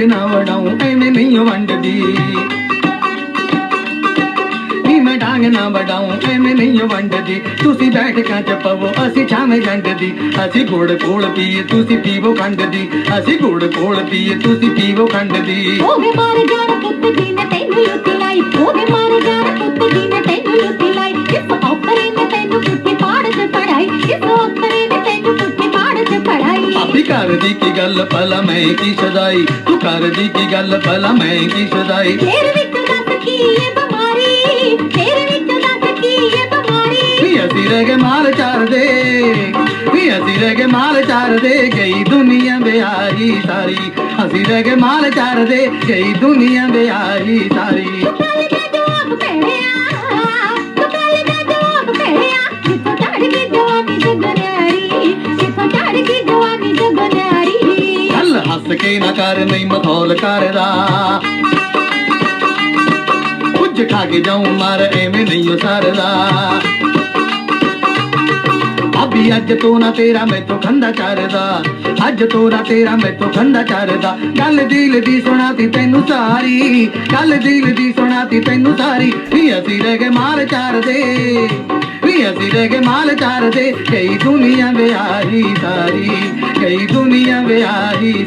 వండి నవడం ఏమి మియ్య వండది ਮੈਂ ਡਾਂਗ ਨਾ ਵਡਾਉਂ, ਐਵੇਂ ਨਹੀਂ ਵੰਡਦੀ। ਤੁਸੀਂ ਬੈਠ ਕੇ ਚੱਪਵੋ ਅਸੀਂ ਛਾਵੇਂ ਜੰਡਦੀ। ਅਸੀਂ ਗੁੜ ਕੋਲ ਪੀਏ, ਤੁਸੀਂ ਪੀਵੋ ਖੰਡਦੀ। ਅਸੀਂ ਗੁੜ ਕੋਲ ਪੀਏ, ਤੁਸੀਂ ਪੀਵੋ ਖੰਡਦੀ। ਉਹ ਮਰ ਜਾਣ ਪੁੱਤ ਦੀ ਨਾ ਤੈਨੂੰ ਯੁੱਤ ਲਈ, ਉਹ ਪੜਾਈ ਆਪੀ ਘਰ ਦੀ ਕੀ ਗੱਲ? ਭਲਾ ਮੈਂ ਕੀ ਸਦਾਈ? ਤੂੰ ਘਰ ਦੀ ਕੀ ਗੱਲ? ਭਲਾ ਮੈਂ ਕੀ ਸਦਾਈ? ਤੇਰੇ ਵਿੱਚ ਦੱਸ ਕੀ ਇਹ ਬਿਮਾਰੀ? ਤੇਰੇ ਵਿੱਚ ਦੱਸ ਕੀ ਇਹ ਬਿਮਾਰੀ? ਵੀ ਅਸੀਂ ਰਹਿ ਗਏ ਮਾਲ ਚਾਰਦੇ ਵੀ ਅਸੀਂ ਰਹਿ ਗਏ ਮਾਲ ਚਾਰਦੇ ਗਈ ਦੁਨੀਆ ਬਿਆਹੀ ਸਾਰੀ। ਅਸੀਂ ਰਹਿ ਗਏ ਮਾਲ ਚਾਰਦੇ ਗਈ ਦੁਨੀਆ ਬਿਆਹੀ ਸਾਰੀ। ਭੇੜਿਆ ਤੂੰ ਕੱਲ ਦਾ ਜਵਾਬ ਭੇੜਿਆ ਜਿੱਥੋਂ ਚੜ ਗਈ ਜਵਾਨੀ ਜਗਨਿਆਰੀ ਕੇ ਨਾ ਕਰ, ਨਹੀਂ ਮਖੌਲ ਕਰਦਾ। ਕੁਝ ਖਾ ਕੇ ਜਾਉਂ ਮਾਰ ਐਵੇਂ ਨਹੀਂ ਓ ਅਭੀ ਅੱਜ ਤੋਂ ਨਾ ਤੇਰਾ ਮੈਥੋਂ ਖੰਦਾ ਕਰਦਾ ਅੱਜ ਤੋਂ ਨਾ ਤੇਰਾ ਮੈਥੋਂ ਖੰਦਾ ਕਰਦਾ ਗੱਲ ਦਿਲ ਦੀ ਸੁਣਾਤੀ ਤੈਨੂੰ ਸਾਰੀ। ਗੱਲ ਦਿਲ ਦੀ ਸੁਣਾਤੀ ਤੈਨੂੰ ਸਾਰੀ। ਵੀ ਅਸੀਂ ਰਹਿ ਗਏ ਮਾਲ ਚਾਰਦੇ। ਵੀ ਅਸੀਂ ਰਹਿ ਗਏ ਮਾਲ ਚਾਰਦੇ। ਕਈ ਦੁਨੀਆ ਵਿਆਹੀ ਸਾਰੀ। ਕਈ ਦੁਨੀਆ ਵਿਆਹੀ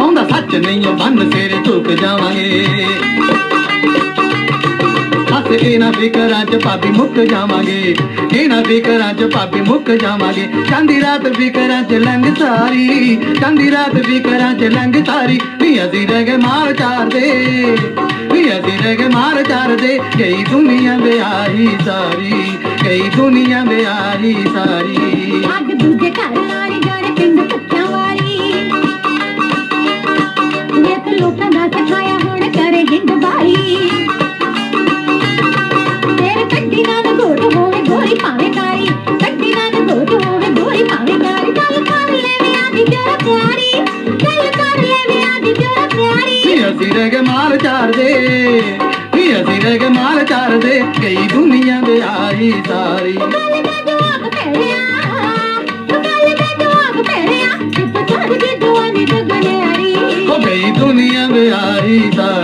ਆਉਂਦਾ ਸੱਚ ਨਹੀਂ ਉਹ ਬੰਨ ਸੇਰੇ ਝੁਕ ਜਾਵਾਂਗੇ। ਹੱਸ ਇਹਨਾਂ ਫਿਕਰਾਂ ਚ ਭਾਬੀ ਮੁੱਕ ਜਾਵਾਂਗੇ। ਇਹਨਾਂ ਫਿਕਰਾਂ ਚ ਭਾਬੀ ਮੁੱਕ ਜਾਵਾਂਗੇ। ਚਾਂਦੀ ਰਾਤ ਫਿਕਰਾਂ ਚ ਲੰਘ ਸਾਰੀ, ਚਾਂਦੀ ਰਾਤ ਫਿਕਰਾਂ ਚ ਲੰਘ ਸਾਰੀ। ਵੀ ਅਸੀਂ ਰਹਿ ਗਏ ਮਾਰ ਚਾਰਦੇ, ਵੀ ਅਸੀਂ ਰਹਿ ਗਏ ਮਾਰ ਚਾਰਦੇ। ਕਈ ਦੁਨੀਆ ਵਿਆਹੀ ਸਾਰੀ, ਕਈ ਦੁਨੀਆ ਵਿਆਹੀ ਸਾਰੀ। ਅੱਜ ਦੂਜੇ ਘਰ ਵਾਲੀ ਜਾਣੇ, ਪਿੰਡ ਭੁੱਖਿਆਂ ਨਸ਼ਾ ਕਠਾਇਆ ਹੁਣ ਕਰੇ ਹਿੰਦ ਬਾਈ। ਤੇਰੇ ਕੱਟੀ ਨਾਲ ਗੋਟ ਹੋਵੇ ਗੋਰੀ ਪਾਵੇ ਕਾਰੀ ਕੱਟੀ ਨਾਲ ਗੋਟ ਹੋਵੇ ਗੋਰੀ ਪਾਵੇ ਕਾਰੀ ਗੱਲ ਕਰ ਲੈਵੇਂ ਆਦੀ ਪਿਆਰਾ ਪਿਆਰੀ ਗੱਲ ਕਰ ਲੈਵੇਂ ਆਦੀ ਪਿਆਰਾ ਪਿਆਰੀ। ਵੀ ਅਸੀਂ ਰਹਿ ਗਏ ਮਾਲ ਚਾਰਦੇ ਵੀ ਅਸੀਂ ਰਹਿ ਗਏ ਮਾਲ ਚਾਰਦੇ ਕਈ ਦੁਨੀਆ ਦੇ ਆਈ ਸਾਰੀ। ਗੱਲ ਦਾ ਜਵਾਬ ਭੇੜਿਆ ਗੱਲ ਦਾ ਜਵਾਬ ਭੇੜਿਆ ਤੇ ਪਛਾੜ ਕੇ ਦੁਆਨੇ ਜਗਨੇ সঙ্গে আইতা